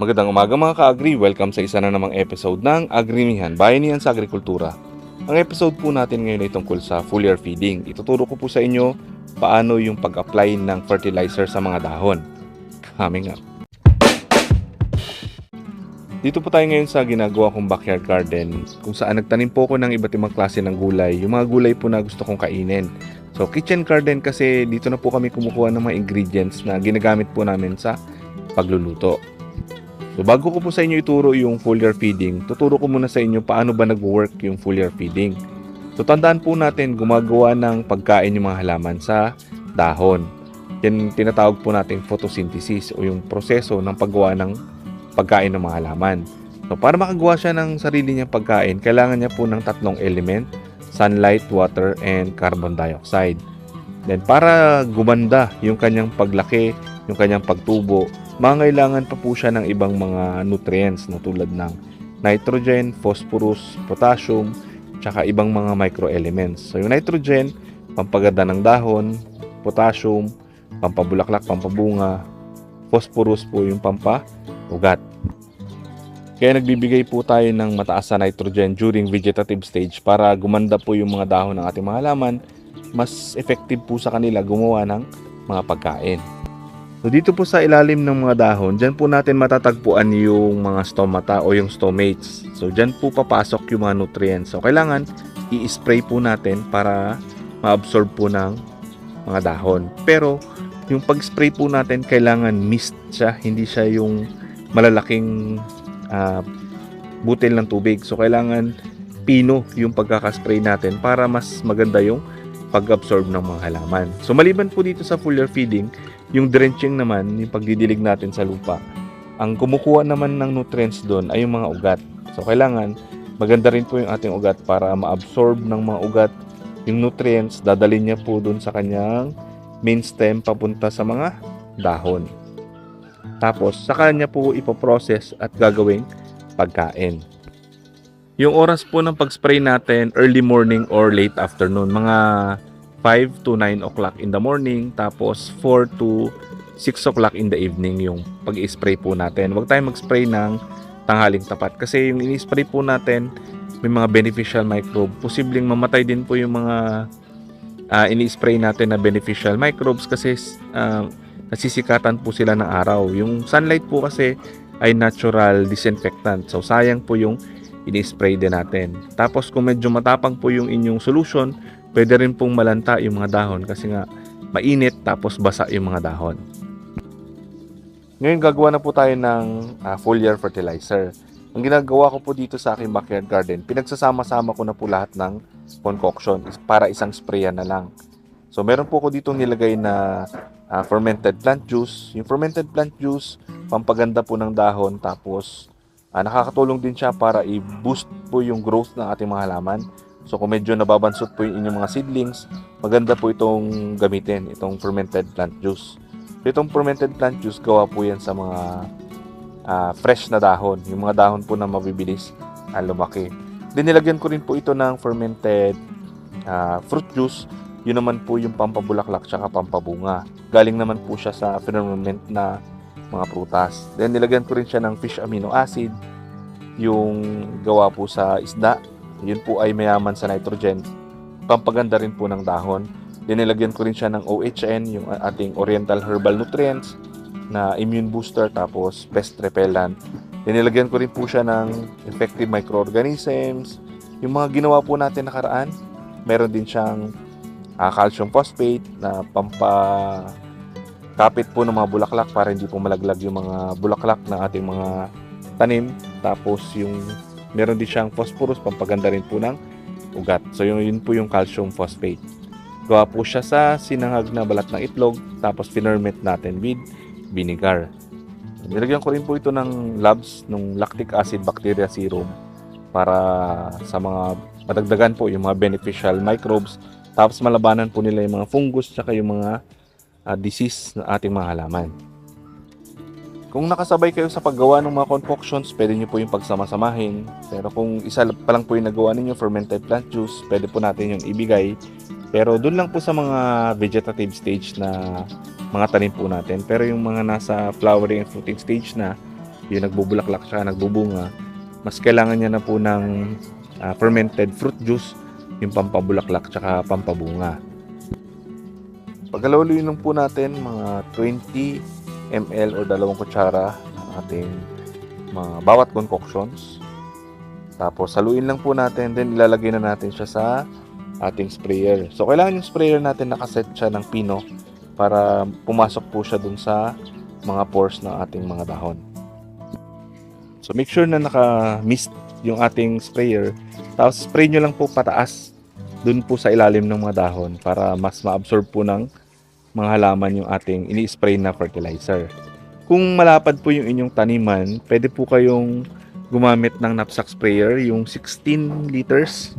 Magandang umaga mga ka-agri. Welcome sa isa na namang episode ng Agrimihan, Bayanihan sa Agrikultura. Ang episode po natin ngayon ay tungkol sa foliar feeding. Ituturo ko po sa inyo paano yung pag-apply ng fertilizer sa mga dahon. Coming up. Dito po tayo ngayon sa ginagawa kong backyard garden kung saan nagtanim po ako ng iba't ibang klase ng gulay. Yung mga gulay po na gusto kong kainin. So kitchen garden kasi dito na po kami kumukuha ng mga ingredients na ginagamit po namin sa pagluluto. So bago ko po sa inyo ituro yung foliar feeding, tuturo ko muna sa inyo paano ba nag-work yung foliar feeding. So tandaan po natin gumagawa ng pagkain yung mga halaman sa dahon. Yan tinatawag po natin photosynthesis o yung proseso ng paggawa ng pagkain ng mga halaman. So para makagawa siya ng sarili niyang pagkain, kailangan niya po ng tatlong element, sunlight, water, and carbon dioxide. Then para gumanda yung kanyang paglaki, yung kanyang pagtubo, mangailangan pa po siya ng ibang mga nutrients na tulad ng nitrogen, phosphorus, potassium, tsaka ibang mga microelements. So yung nitrogen, pampaganda ng dahon, potassium, pampabulaklak, pampabunga, phosphorus po yung pampaugat. Kaya nagbibigay po tayo ng mataas na nitrogen during vegetative stage para gumanda po yung mga dahon ng ating mga halaman, mas effective po sa kanila gumawa ng mga pagkain. So dito po sa ilalim ng mga dahon, dyan po natin matatagpuan yung mga stomata o yung stomates. So dyan po papasok yung mga nutrients. So kailangan i-spray po natin para ma-absorb po ng mga dahon. Pero yung pag-spray po natin kailangan mist siya, hindi siya yung malalaking ah, butil ng tubig. So kailangan pino yung pagkakaspray natin para mas maganda yung pag-absorb ng mga halaman. So maliban po dito sa foliar feeding, yung drenching naman, yung pagdidilig natin sa lupa, ang kumukuha naman ng nutrients doon ay yung mga ugat. So kailangan maganda rin po yung ating ugat para ma-absorb ng mga ugat yung nutrients, dadalhin niya po doon sa kanyang main stem papunta sa mga dahon. Tapos, sa kanya po ipoprocess at gagawing pagkain. Yung oras po ng pag-spray natin, early morning or late afternoon, mga 5 to 9 o'clock in the morning, tapos 4 to 6 o'clock in the evening yung pag-spray po natin. Huwag tayong mag-spray ng tanghaling tapat kasi yung ini-spray po natin may mga beneficial microbe. Posibleng mamatay din po yung mga ah, ini-spray natin na beneficial microbes kasi ah, nasisikatan po sila ng araw. Yung sunlight po kasi ay natural disinfectant. So sayang po yung ini-spray din natin. Tapos kung medyo matapang po yung inyong solution, pwede rin pong malanta yung mga dahon kasi nga mainit tapos basa yung mga dahon. Ngayon gagawa na po tayo ng ah, foliar fertilizer. Ang ginagawa ko po dito sa aking backyard garden, pinagsasama-sama ko na po lahat ng concoction para isang sprayan na lang. So meron po ako dito nilagay na ah, fermented plant juice. Yung fermented plant juice, pampaganda po ng dahon tapos ah, nakakatulong din siya para i-boost po yung growth ng ating mga halaman. So kung medyo nababansot po yung inyong mga seedlings, maganda po itong gamitin, itong fermented plant juice. Itong fermented plant juice, gawa po yan sa mga ah, fresh na dahon. Yung mga dahon po na mabibilis ah, lumaki. Then nilagyan ko rin po ito ng fermented ah, fruit juice. Yun naman po yung pampabulaklak tsaka pampabunga. Galing naman po siya sa ferment na mga prutas. Then nilagyan ko rin siya ng fish amino acid. Yung gawa po sa isda. Yun po ay mayaman sa nitrogen. Pampaganda rin po ng dahon. Then nilagyan ko rin siya ng OHN, yung ating Oriental Herbal Nutrients na immune booster tapos pest repellent. Then nilagyan ko rin po siya ng effective microorganisms. Yung mga ginawa po natin nakaraan, meron din siyang ah, calcium phosphate na pampa kapit po ng mga bulaklak para hindi po malaglag yung mga bulaklak ng ating mga tanim. Tapos yung meron din siyang phosphorus, pampaganda rin po ng ugat. So yun, yun po yung calcium phosphate. Gawa po siya sa sinangag na balat ng itlog, tapos finerment natin with vinegar. Nilagyan ko rin po ito ng labs, ng lactic acid bacteria serum para sa mga madagdagan po yung mga beneficial microbes tapos malabanan po nila yung mga fungus tsaka yung mga ah, disease ng ating mga halaman. Kung nakasabay kayo sa paggawa ng mga concoctions, pwede nyo po yung pagsama-samahin. Pero kung isa pa lang po yung nagawa ninyo, fermented plant juice, pwede po natin yung ibigay. Pero doon lang po sa mga vegetative stage na mga tanim po natin. Pero yung mga nasa flowering and fruiting stage na, yung nagbubulaklak siya, nagbubunga, mas kailangan niya na po ng ah, fermented fruit juice, yung pampabulaklak tsaka pampabunga. Pagkalawluin lang po natin mga 20 ml o dalawang kutsara ng ating mga bawat concoctions. Tapos haluin lang po natin, then ilalagay na natin siya sa ating sprayer. So kailangan yung sprayer natin nakaset siya ng pino para pumasok po siya dun sa mga pores ng ating mga dahon. So make sure na naka-mist yung ating sprayer. Tapos spray nyo lang po pataas dun po sa ilalim ng mga dahon para mas ma-absorb po ng mga halaman yung ating ini-spray na fertilizer. Kung malapad po yung inyong taniman, pwede po kayong gumamit ng knapsack sprayer, yung 16 liters.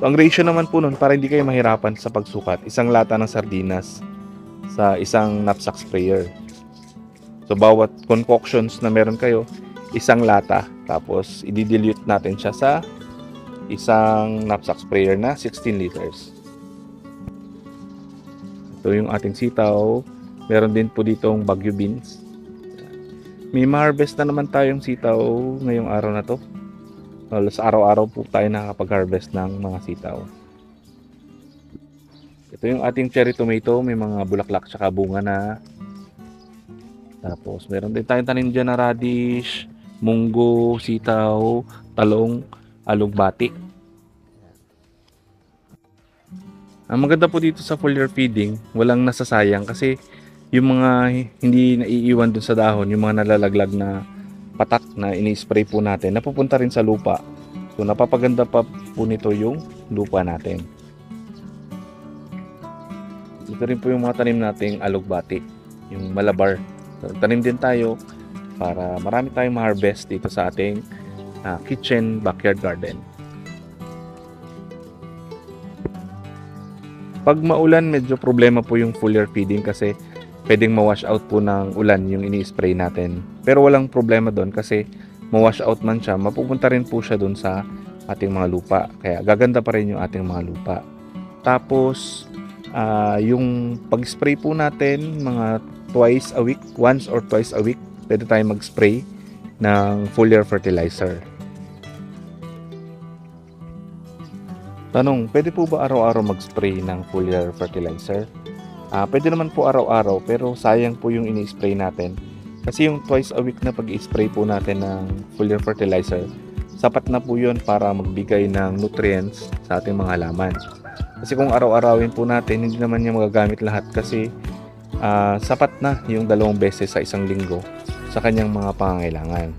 So, ang ratio naman po nun, para hindi kayo mahirapan sa pagsukat, isang lata ng sardinas sa isang knapsack sprayer. So, bawat concoctions na meron kayo, isang lata. Tapos, i-dilute natin siya sa isang knapsack sprayer na 16 liters. Ito yung ating sitaw. Meron din po ditong bagyo beans. May ma-harvest na naman tayong sitaw ngayong araw na to. Halos araw-araw po tayo nakakapag-harvest ng mga sitaw. Ito yung ating cherry tomato. May mga bulaklak tsaka bunga na. Tapos meron din tayong tanim dyan na radish, munggo, sitaw, talong, alugbati. Ang maganda po dito sa foliar feeding, walang nasasayang kasi yung mga hindi naiiwan dun sa dahon, yung mga nalalaglag na patak na ini-spray po natin, napupunta rin sa lupa. So napapaganda pa po nito yung lupa natin. Ito rin po yung mga tanim nating alugbati, yung malabar. Tanim din tayo para marami tayong ma-harvest dito sa ating ah, kitchen backyard garden. Pag maulan, medyo problema po yung foliar feeding kasi pwedeng ma-wash out po ng ulan yung ini-spray natin. Pero walang problema doon kasi ma-wash out man siya, mapupunta rin po siya doon sa ating mga lupa. Kaya gaganda pa rin yung ating mga lupa. Tapos, ah, yung pag-spray po natin, mga twice a week, once or twice a week, pwede tayo mag-spray ng foliar fertilizer. Tanong, pwede po ba araw-araw mag-spray ng foliar fertilizer? Ah, pwede naman po araw-araw pero sayang po yung ini-spray natin. Kasi yung twice a week na pag-spray po natin ng foliar fertilizer, sapat na po yun para magbigay ng nutrients sa ating mga halaman. Kasi kung araw-arawin po natin, hindi naman niya magagamit lahat kasi ah, sapat na yung dalawang beses sa isang linggo sa kanyang mga pangangailangan.